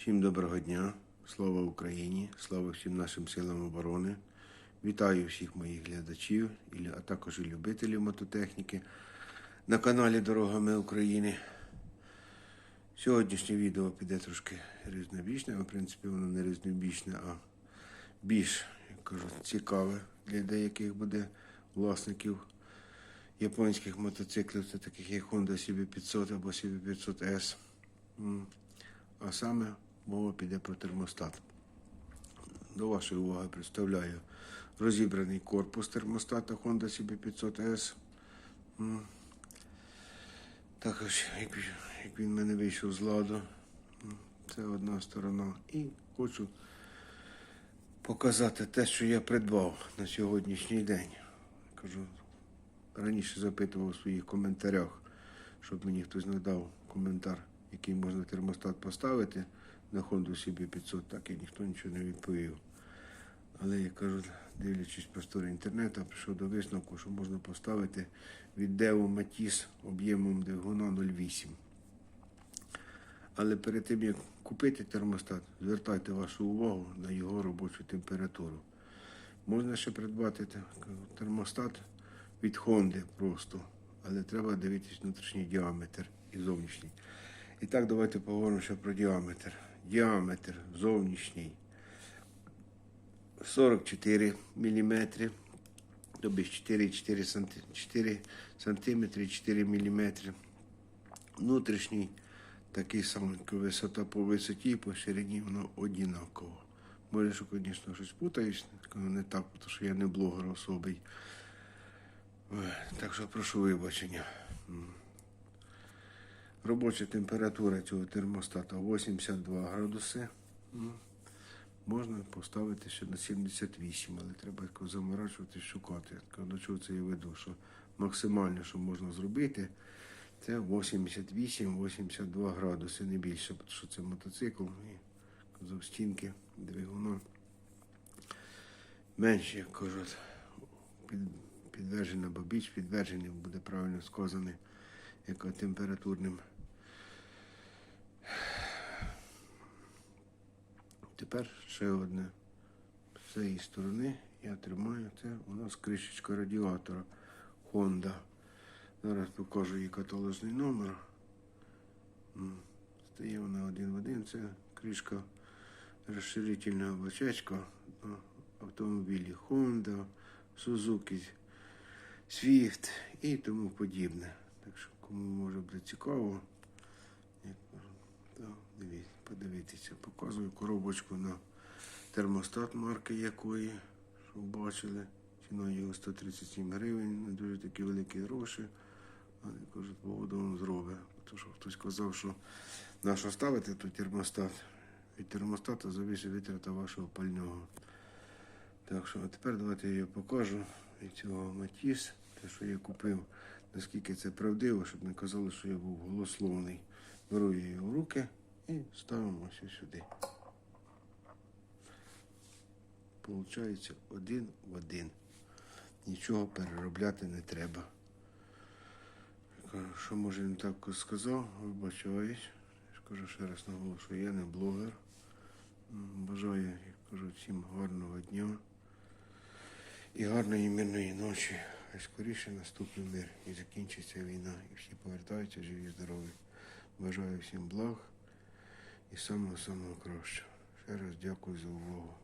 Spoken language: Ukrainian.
Всім доброго дня, слава Україні, слава всім нашим силам оборони. Вітаю всіх моїх глядачів, а також і любителів мототехніки на каналі Дорогами України. Сьогоднішнє відео піде трошки різнобічне, в принципі воно не різнобічне, а більш, як кажуть, цікаве для деяких буде власників японських мотоциклів, це таких як Honda CB500 або CB500S. А саме мова піде про термостат. До вашої уваги представляю розібраний корпус термостата Honda CB500S. Також, як, він мене вийшов з ладу, це одна сторона. І хочу показати те, що я придбав на сьогоднішній день. Кажу, раніше запитував у своїх коментарях, щоб мені хтось надав коментар, який можна термостат поставити на Honda CB500, так і ніхто нічого не відповів. Але я кажу, дивлячись простори інтернету, прийшов до висновку, що можна поставити від Део Матіс об'ємом двигуна 0,8. Але перед тим, як купити термостат, звертайте вашу увагу на його робочу температуру. Можна ще придбати термостат від Honda просто, але треба дивитись внутрішній діаметр і зовнішній. І так, давайте поговоримо ще про діаметр. Діаметр зовнішній 44 мм, тобто 4,4 санти- 4 сантиметри, 4 мм. Внутрішній такий самий, висота по висоті, по ширині воно однаково. Може, що, звісно, щось путаюсь, не так, тому що я не блогер особий. Так що прошу вибачення. Робоча температура цього термостата 82 градуси. Можна поставити ще на 78, але треба заморачувати, шукати. До чого це я веду? Що максимально, що можна зробити, це 88-82 градуси, не більше, тому що це мотоцикл і казав, стінки двигуна. Менше, як кажуть, під, підтверджено, або більш підтверджений, буде правильно сказане, як температурним. Тепер ще одне. З цієї сторони я тримаю це у нас кришечка радіатора Honda. Зараз покажу її каталожний номер. Стає вона один в один. Це кришка розширительна бачечка на автомобілі Honda, Suzuki, Swift і тому подібне. Кому може бути цікаво, подивіться. Показую коробочку на термостат марки якої, щоб бачили. Ціна його 137 гривень, не дуже такі великі гроші. Але кажуть, погода вам зробить. Тому що хтось казав, що на що ставити той термостат. Від термостата зависить витрата вашого пального. Так що, а тепер давайте я покажу від цього Матіс, те, що я купив, наскільки це правдиво, щоб не казали, що я був голословний. Беру її в руки і ставимо ось сюди. Получається один в один. Нічого переробляти не треба. Що може не так сказав, вибачаюсь. Я ж кажу ще раз наголошую, я не блогер. Бажаю, як кажуть, всім гарного дня і гарної мирної ночі. Скоріше наступний мир і закінчиться війна, і всі повертаються живі, здорові. Бажаю всім благ і самого самого кращого. Ще раз дякую за увагу.